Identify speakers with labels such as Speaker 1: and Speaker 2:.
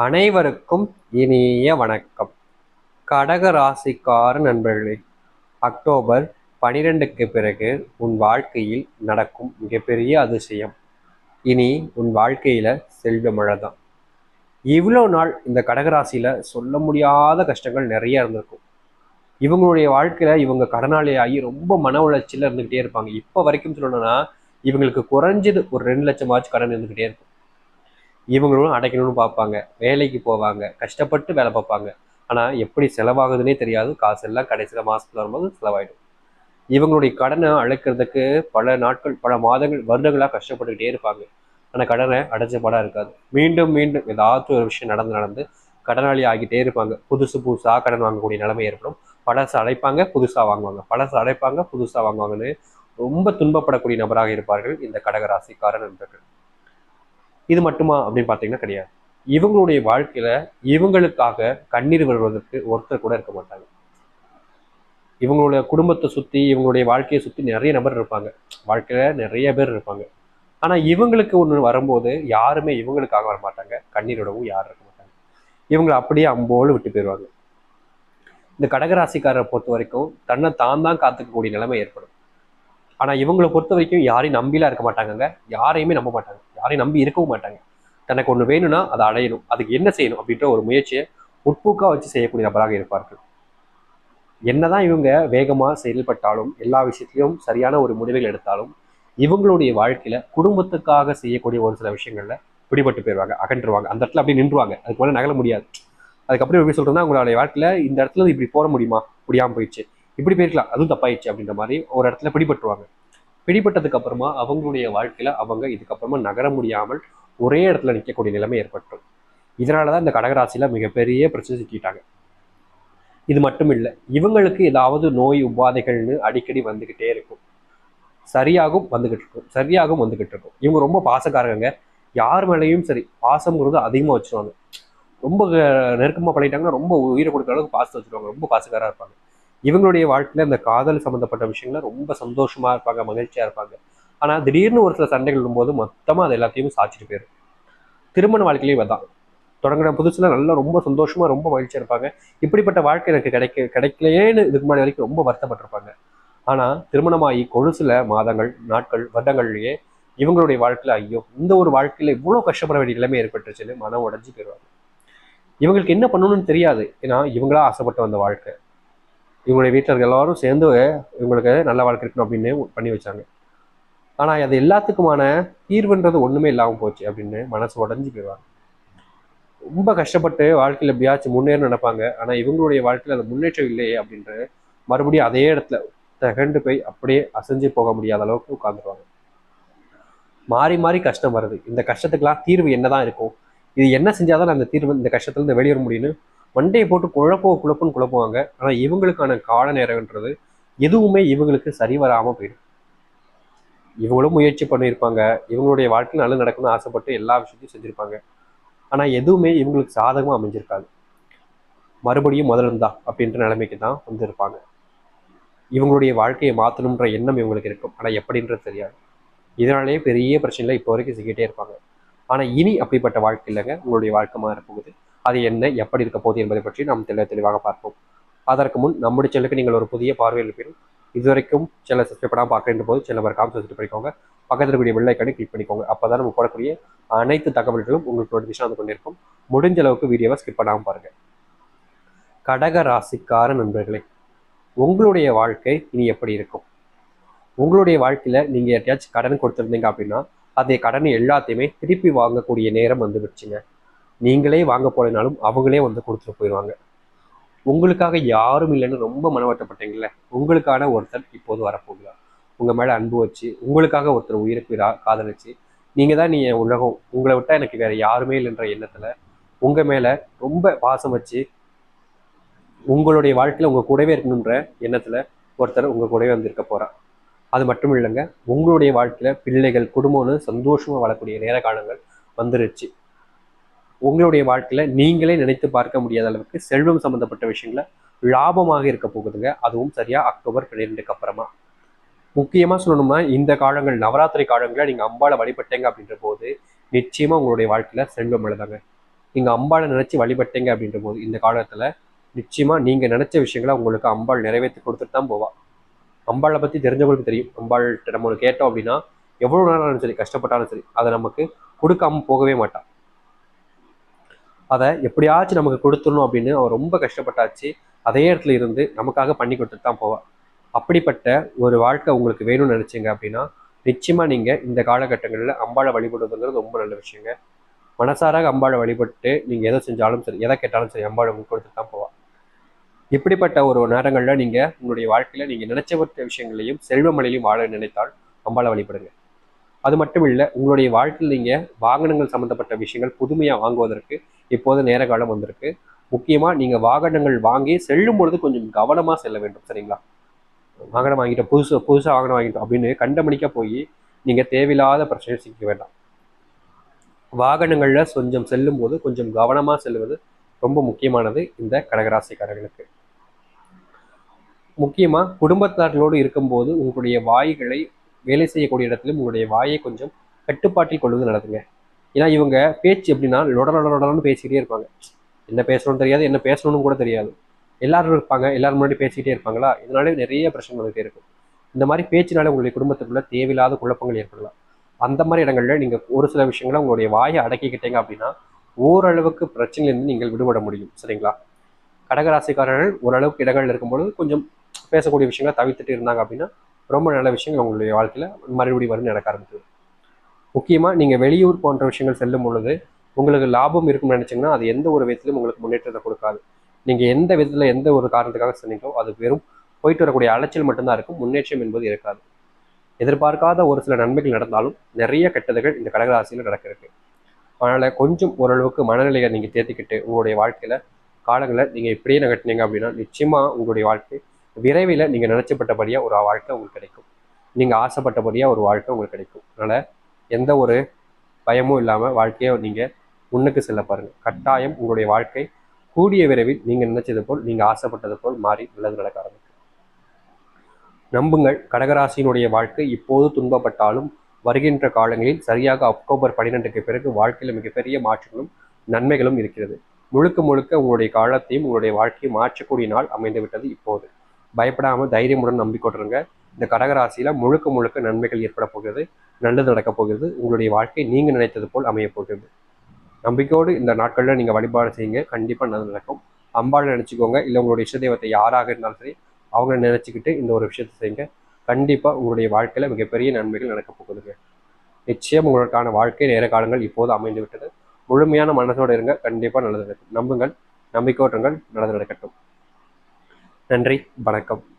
Speaker 1: அனைவருக்கும் இனிய வணக்கம். கடக ராசிக்கார நண்பர்களே அக்டோபர் பனிரெண்டுக்கு பிறகு உன் வாழ்க்கையில் நடக்கும் மிகப்பெரிய அதிசயம். இனி உன் வாழ்க்கையில செல்வமழை தான் இவ்வளோ நாள் இந்த கடகராசியில சொல்ல முடியாத கஷ்டங்கள் நிறைய இருந்திருக்கும். இவங்களுடைய வாழ்க்கையில இவங்க கடனாளி ஆகி ரொம்ப மன உளைச்சல இருந்துகிட்டே இருப்பாங்க. இப்போ வரைக்கும் சொல்லணும்னா இவங்களுக்கு குறைஞ்சது ஒரு ரெண்டு லட்சமாச்சு கடன் இருந்துகிட்டே இருக்கும். இவங்களும் அடைக்கணும்னு பார்ப்பாங்க. வேலைக்கு போவாங்க. கஷ்டப்பட்டு வேலை பார்ப்பாங்க. ஆனால் எப்படி செலவாகுதுன்னே தெரியாது. காசு எல்லாம் கடைசியில் மாதத்தில் வரும்போது செலவாயிடும். இவங்களுடைய கடனை அழைக்கிறதுக்கு பல நாட்கள் பல மாதங்கள் வருடங்களாக கஷ்டப்பட்டுக்கிட்டே இருப்பாங்க. ஆனால் கடனை அடைச்ச இருக்காது. மீண்டும் மீண்டும் ஏதாச்சும் ஒரு விஷயம் நடந்து நடந்து கடனாளி ஆகிட்டே இருப்பாங்க. புதுசு புதுசாக கடன் வாங்கக்கூடிய நிலைமை ஏற்படும். பழசு அடைப்பாங்க புதுசாக வாங்குவாங்க. பழசு அடைப்பாங்க புதுசாக வாங்குவாங்கன்னு ரொம்ப துன்பப்படக்கூடிய நபராக இருப்பார்கள் இந்த கடகராசிக்கார நண்பர்கள். இது மட்டுமா அப்படின்னு பார்த்தீங்கன்னா கிடையாது. இவங்களுடைய வாழ்க்கையில இவங்களுக்காக கண்ணீர் வருவதற்கு ஒருத்தர் கூட இருக்க மாட்டாங்க. இவங்களுடைய குடும்பத்தை சுத்தி இவங்களுடைய வாழ்க்கையை சுத்தி நிறைய நபர் இருப்பாங்க. வாழ்க்கையில நிறைய பேர் இருப்பாங்க. ஆனா இவங்களுக்கு ஒன்று வரும்போது யாருமே இவங்களுக்காக வர மாட்டாங்க. கண்ணீரோடவும் யாரும் இருக்க மாட்டாங்க. இவங்களை அப்படியே அம்போடு விட்டு போயிடுவாங்க. இந்த கடகராசிக்காரரை பொறுத்த வரைக்கும் தன்னை தான் தான் காத்துக்கக்கூடிய நிலைமை ஏற்படும். ஆனா இவங்களை பொறுத்த வரைக்கும் யாரையும் நம்பிலாம் இருக்க மாட்டாங்கங்க. யாரையுமே நம்ப மாட்டாங்க. யாரையும் நம்பி இருக்கவும் மாட்டாங்க. தனக்கு ஒன்று வேணும்னா அதை அடையணும். அதுக்கு என்ன செய்யணும் அப்படின்ற ஒரு முயற்சியை முற்போக்கா வச்சு செய்யக்கூடிய நபராக இருப்பார்கள். என்னதான் இவங்க வேகமா செயல்பட்டாலும் எல்லா விஷயத்திலையும் சரியான ஒரு முடிவுகள் எடுத்தாலும் இவங்களுடைய வாழ்க்கையில குடும்பத்துக்காக செய்யக்கூடிய ஒரு சில விஷயங்கள்ல பிடிபட்டு போயிடுவாங்க அகன்றுவாங்க. அந்த இடத்துல அப்படியே நின்றுவாங்க. அதுக்கு மேலே நகல முடியாது. அதுக்கப்புறம் எப்படி சொல்றதுன்னா உங்களுடைய வாழ்க்கையில இந்த இடத்துல இருந்து இப்படி போட முடியுமா? முடியாமல் போயிடுச்சு. இப்படி போயிருக்கலாம். அதுவும் தப்பாயிடுச்சு அப்படின்ற மாதிரி ஒரு இடத்துல பிடிபட்டுருவாங்க. பிடிபட்டதுக்கு அப்புறமா அவங்களுடைய வாழ்க்கையில அவங்க இதுக்கப்புறமா நகர முடியாமல் ஒரே இடத்துல நிற்கக்கூடிய நிலைமை ஏற்பட்டுரும். இதனாலதான் இந்த கடகராசியில மிகப்பெரிய பிரச்சனை சிக்கிட்டாங்க. இது மட்டும் இல்லை இவங்களுக்கு ஏதாவது நோய் உபாதைகள்னு அடிக்கடி வந்துகிட்டே இருக்கும். சரியாகும் வந்துகிட்டு இருக்கும். சரியாகும் வந்துகிட்டு இருக்கும். இவங்க ரொம்ப பாசக்காரங்க. யார் மேலேயும் சரி பாசம்ங்கிறது அதிகமாக வச்சுருவாங்க. ரொம்ப நெருக்கமாக பண்ணிட்டாங்கன்னா ரொம்ப உயிரை கொடுக்குற அளவுக்கு பாசத்தை வச்சுருவாங்க. ரொம்ப பாசக்காராக இருப்பாங்க. இவங்களுடைய வாழ்க்கையில் இந்த காதல் சம்மந்தப்பட்ட விஷயங்கள ரொம்ப சந்தோஷமாக இருப்பாங்க மகிழ்ச்சியாக இருப்பாங்க. ஆனால் திடீர்னு ஒரு சில சண்டைகள் வரும்போது மொத்தமாக அது எல்லாத்தையும் சாச்சிட்டு போயிடும் திருமண வாழ்க்கையிலேயே தான் தொடங்கின புதுசில் நல்லா ரொம்ப சந்தோஷமாக ரொம்ப மகிழ்ச்சியாக இருப்பாங்க. இப்படிப்பட்ட வாழ்க்கை எனக்கு கிடைக்க கிடைக்கலையேன்னு இதுக்கு முன்னாடி வரைக்கும் ரொம்ப வருத்தப்பட்டிருப்பாங்க. ஆனால் திருமணமாகி கொழுசில் மாதங்கள் நாட்கள் வருடங்கள்லேயே இவங்களுடைய வாழ்க்கையில் ஐயோ இந்த ஒரு வாழ்க்கையில் இவ்வளோ கஷ்டப்பட வேண்டிய நிலைமை ஏற்பட்டுச்சுன்னு மனம் உடஞ்சி போயிடுவாங்க. இவங்களுக்கு என்ன பண்ணணும்னு தெரியாது. ஏன்னா இவங்களா ஆசைப்பட்டு வந்த வாழ்க்கை. இவங்களுடைய வீட்டில் இருக்க எல்லாரும் சேர்ந்து இவங்களுக்கு நல்ல வாழ்க்கை இருக்கணும் அப்படின்னு பண்ணி வச்சாங்க. ஆனால் அது எல்லாத்துக்குமான தீர்வுன்றது ஒன்றுமே இல்லாமல் போச்சு அப்படின்னு மனசு உடஞ்சி போயிடுவாங்க. ரொம்ப கஷ்டப்பட்டு வாழ்க்கையில் எப்படியாச்சும் முன்னேற நினைப்பாங்க. ஆனால் இவங்களுடைய வாழ்க்கையில் அது முன்னேற்றம் இல்லையே அப்படின்ற மறுபடியும் அதே இடத்துல தகண்டு போய் அப்படியே அசைஞ்சு போக முடியாத அளவுக்கு உட்காந்துருவாங்க மாறி மாறி கஷ்டம் வருது. இந்த கஷ்டத்துக்கெல்லாம் தீர்வு என்னதான் இருக்கும்? இது என்ன செஞ்சாதான் அந்த தீர்வு இந்த கஷ்டத்துலேருந்து வெளியேற முடியும்னு மண்டையை போட்டு குழப்போ குழப்பம்னு குழப்புவாங்க. ஆனால் இவங்களுக்கான கால நேரம்ன்றது எதுவுமே இவங்களுக்கு சரி வராமல் போயிடும். இவங்களும் முயற்சி பண்ணியிருப்பாங்க. இவங்களுடைய வாழ்க்கை நல்லா நடக்கணும்னு ஆசைப்பட்டு எல்லா விஷயத்தையும் செஞ்சுருப்பாங்க. ஆனால் எதுவுமே இவங்களுக்கு சாதகமாக அமைஞ்சிருக்காது. மறுபடியும் முதல்ல இருந்தா அப்படின்ற நிலைமைக்கு தான் வந்திருப்பாங்க. இவங்களுடைய வாழ்க்கையை மாற்றணுன்ற எண்ணம் இவங்களுக்கு இருக்கும். ஆனால் எப்படின்றது தெரியாது. இதனாலேயே பெரிய பிரச்சனையில் இப்போ வரைக்கும் சிக்கிட்டே இருப்பாங்க. ஆனால் இனி அப்படிப்பட்ட வாழ்க்கை இல்லைங்க. உங்களுடைய வாழ்க்கை மாறப்போகுது. அது என்ன எப்படி இருக்க போகுது என்பதை பற்றி நாம் தெளிவாக தெளிவாக பார்ப்போம். அதற்கு முன் நம்முடைய செல்லுக்கு நீங்கள் ஒரு புதிய பார்வையில் இருப்பீர்கள். இதுவரைக்கும் சில சப்ஸ்கிரைப் பண்ணாமல் பார்க்கின்ற போது சில மறக்காம சப்ஸ்கிரைப் பண்ணிக்கோங்க. பக்கத்தில் இருக்கக்கூடிய வெள்ளைக்கணி கிளிக் பண்ணிக்கோங்க. அப்போ தான் நம்ம போடக்கூடிய அனைத்து தகவல்களும் உங்களுக்கு நோட்டிஃபிகேஷன் வந்து கொண்டிருக்கும். முடிஞ்ச அளவுக்கு வீடியோவை ஸ்கிப் பண்ணாமல் பாருங்கள் கடக ராசிக்கார நண்பர்களே உங்களுடைய வாழ்க்கை இனி எப்படி இருக்கும்? உங்களுடைய வாழ்க்கையில் நீங்கள் யார்ட்டையாச்சும் கடன் கொடுத்துருந்தீங்க அப்படின்னா அதே கடனை எல்லாத்தையுமே திருப்பி வாங்கக்கூடிய நேரம் வந்து நீங்களே வாங்க போறதுனாலும் அவங்களே வந்து கொடுத்துட்டு போயிடுவாங்க. உங்களுக்காக யாரும் இல்லைன்னு ரொம்ப மனவட்டப்பட்டீங்கல்ல? உங்களுக்கான ஒருத்தர் இப்போது வரப்போகிறார். உங்கள் மேலே அன்பு வச்சு உங்களுக்காக ஒருத்தர் உயிருக்கு காதலிச்சு நீங்கள் தான் நீ உலகம் உங்களை விட்டால் எனக்கு வேறு யாருமே இல்லைன்ற எண்ணத்தில் உங்கள் மேலே ரொம்ப பாசம் வச்சு உங்களுடைய வாழ்க்கையில் உங்கள் கூடவே இருக்கணுன்ற எண்ணத்தில் ஒருத்தர் உங்கள் கூடவே வந்து இருக்க அது மட்டும் இல்லைங்க உங்களுடைய வாழ்க்கையில் பிள்ளைகள் குடும்பம்னு சந்தோஷமாக வாழக்கூடிய நேர காலங்கள் வந்துருச்சு. உங்களுடைய வாழ்க்கையில் நீங்களே நினைத்து பார்க்க முடியாத அளவுக்கு செல்வம் சம்பந்தப்பட்ட விஷயங்கள லாபமாக இருக்க போகுதுங்க. அதுவும் சரியாக அக்டோபர் பன்னிரெண்டுக்கு அப்புறமா. முக்கியமாக சொல்லணும்னா இந்த காலங்கள் நவராத்திரி காலங்களில் நீங்கள் அம்பாளை வழிபட்டீங்க அப்படின்ற போது நிச்சயமாக உங்களுடைய வாழ்க்கையில் செல்வம் எழுதாங்க நீங்கள் அம்பாளை நினச்சி வழிபட்டீங்க அப்படின்ற போது இந்த காலத்தில் நிச்சயமாக நீங்கள் நினச்ச விஷயங்களை உங்களுக்கு அம்பாள் நிறைவேற்றி கொடுத்துட்டு தான் போவா. அம்பாளை பற்றி தெரிஞ்சவங்களுக்கு தெரியும். அம்பாள்கிட்ட நம்மளுக்கு கேட்டோம் அப்படின்னா எவ்வளோ நேரம் சரி கஷ்டப்பட்டாலும் சரி அதை நமக்கு கொடுக்காம போகவே மாட்டான் அதை எப்படியாச்சும் நமக்கு கொடுத்துடணும் அப்படின்னு அவர் ரொம்ப கஷ்டப்பட்டாச்சு. அதே இடத்துல இருந்து நமக்காக பண்ணி கொடுத்துட்டு தான் போவார் அப்படிப்பட்ட ஒரு வாழ்க்கை உங்களுக்கு வேணும்னு நினச்சிங்க அப்படின்னா நிச்சயமாக நீங்கள் இந்த காலகட்டங்களில் அம்பாளை வழிபடுவதுங்கிறது ரொம்ப நல்ல விஷயங்க. மனசாராக அம்பாளை வழிபட்டு நீங்கள் எதை செஞ்சாலும் சரி எதை கேட்டாலும் சரி அம்பாளை உங்களுக்கு கொடுத்துட்டு தான் போவா. இப்படிப்பட்ட ஒரு நேரங்களில் நீங்கள் உங்களுடைய வாழ்க்கையில் நீங்கள் நினைச்சவற்ற விஷயங்களையும் செல்வமலையிலையும் வாழ நினைத்தால் அம்பாளை வழிபடுங்க. அது மட்டும் இல்லை உங்களுடைய வாழ்க்கையில் நீங்கள் வாகனங்கள் சம்மந்தப்பட்ட விஷயங்கள் புதுமையாக வாங்குவதற்கு இப்போது நேர காலம் வந்திருக்கு. முக்கியமா நீங்க வாகனங்கள் வாங்கி செல்லும் பொழுது கொஞ்சம் கவனமா செல்ல வேண்டும் சரிங்களா? வாகனம் வாங்கிட்டோம் புதுசு புதுசாக வாகனம் வாங்கிட்டோம் அப்படின்னு கண்டமணிக்க போய் நீங்கள் தேவையில்லாத பிரச்சனை சிக்க வேண்டாம். வாகனங்களில் கொஞ்சம் செல்லும் போது கொஞ்சம் கவனமாக செல்வது ரொம்ப முக்கியமானது இந்த கடகராசிக்காரர்களுக்கு. முக்கியமாக குடும்பத்தார்களோடு இருக்கும்போது உங்களுடைய வாய்களை வேலை செய்யக்கூடிய இடத்திலும் உங்களுடைய வாயை கொஞ்சம் கட்டுப்பாட்டில் கொள்வது நடத்துங்க ஏன்னா இவங்க பேச்சு எப்படின்னா லொட பேசிக்கிட்டே இருப்பாங்க என்ன பேசணும்னு தெரியாது என்ன பேசணும்னு கூட தெரியாது எல்லாரும் இருப்பாங்க எல்லாரும் முன்னாடி பேசிக்கிட்டே இருப்பாங்களா இதனாலே நிறைய பிரச்சனை வந்துகிட்டே இருக்கும் இந்த மாதிரி பேச்சினால உங்களுடைய குடும்பத்துக்குள்ள தேவையில்லாத குழப்பங்கள் ஏற்படலாம் அந்த மாதிரி இடங்கள்ல நீங்க ஒரு சில விஷயங்களை உங்களுடைய வாயை அடக்கிக்கிட்டீங்க அப்படின்னா ஓரளவுக்கு பிரச்சனையிலேருந்து நீங்கள் விடுபட முடியும் சரிங்களா கடகராசிக்காரர்கள் ஓரளவுக்கு இடங்கள்ல இருக்கும்பொழுது கொஞ்சம் பேசக்கூடிய விஷயங்களை தவிர்த்துட்டு இருந்தாங்க அப்படின்னா ரொம்ப நல்ல விஷயங்கள் உங்களுடைய வாழ்க்கையில் மறுபடியும் வரும் நடக்க ஆரம்பிச்சிடும் முக்கியமாக நீங்கள் வெளியூர் போன்ற விஷயங்கள் செல்லும் பொழுது உங்களுக்கு லாபம் இருக்கும்னு நினச்சிங்கன்னா அது எந்த ஒரு விதத்திலும் உங்களுக்கு முன்னேற்றத்தை கொடுக்காது. நீங்கள் எந்த விதத்தில் எந்த ஒரு காரணத்துக்காக சொன்னீங்களோ அது வெறும் போயிட்டு வரக்கூடிய அலைச்சல் மட்டும்தான் இருக்கும் முன்னேற்றம் என்பது இருக்காது. எதிர்பார்க்காத ஒரு சில நன்மைகள் நடந்தாலும் நிறைய கெட்டதுகள் இந்த கடகராசியில் நடக்கிறதுக்கு. அதனால் கொஞ்சம் ஓரளவுக்கு மனநிலையை நீங்கள் தேர்த்திக்கிட்டு உங்களுடைய வாழ்க்கையில் காலங்களை நீங்கள் இப்படியே நகட்டினீங்க அப்படின்னா நிச்சயமாக உங்களுடைய வாழ்க்கை விரைவில் நீங்கள் நினச்சப்பட்டபடியாக ஒரு வாழ்க்கை உங்களுக்கு கிடைக்கும். நீங்கள் ஆசைப்பட்டபடியாக ஒரு வாழ்க்கை உங்களுக்கு கிடைக்கும். அதனால் எந்த ஒரு பயமும் இல்லாமல் வாழ்க்கையை நீங்கள் முன்னுக்கு செல்ல பாருங்கள் கட்டாயம் உங்களுடைய வாழ்க்கை கூடிய விரைவில் நீங்கள் நினைச்சது போல் நீங்கள் ஆசைப்பட்டது போல் மாறி நல்லது நடக்க ஆரம்பிக்கும். நம்புங்கள் கடகராசியினுடைய வாழ்க்கை இப்போது துன்பப்பட்டாலும் வருகின்ற காலங்களில் சரியாக அக்டோபர் பன்னிரெண்டுக்கு பிறகு வாழ்க்கையில் மிகப்பெரிய மாற்றங்களும் நன்மைகளும் இருக்கிறது. முழுக்க முழுக்க உங்களுடைய காலத்தையும் உங்களுடைய வாழ்க்கையும் மாற்றக்கூடிய நாள் அமைந்து விட்டது இப்போது. பயப்படாமல் தைரியமுடன் நம்பிக்கொண்டிருங்க. இந்த கடகராசியில் முழுக்க முழுக்க நன்மைகள் ஏற்பட போகிறது நல்லது நடக்கப் போகிறது. உங்களுடைய வாழ்க்கை நீங்கள் நினைத்தது போல் அமையப் போகிறது. நம்பிக்கையோடு இந்த நாட்களில் நீங்கள் வழிபாடு செய்யுங்க. கண்டிப்பாக நல்லது நடக்கும். அம்பாள் நினச்சிக்கோங்க. இல்லை உங்களுடைய இஷ்ட தெய்வத்தை யாராக இருந்தாலும் சரி அவங்க நினச்சிக்கிட்டு இந்த ஒரு விஷயத்தை செய்யுங்க. கண்டிப்பாக உங்களுடைய வாழ்க்கையில் மிகப்பெரிய நன்மைகள் நடக்கப் போகுதுங்க. நிச்சயம் உங்களுக்கான வாழ்க்கை நேர காலங்கள் இப்போது அமைந்து விட்டது முழுமையான மனசோடு இருங்க. கண்டிப்பாக நல்லது நடக்கும். நம்புங்கள். நம்பிக்கையோட்டுங்கள் நல்லது நடக்கட்டும். நன்றி. வணக்கம்.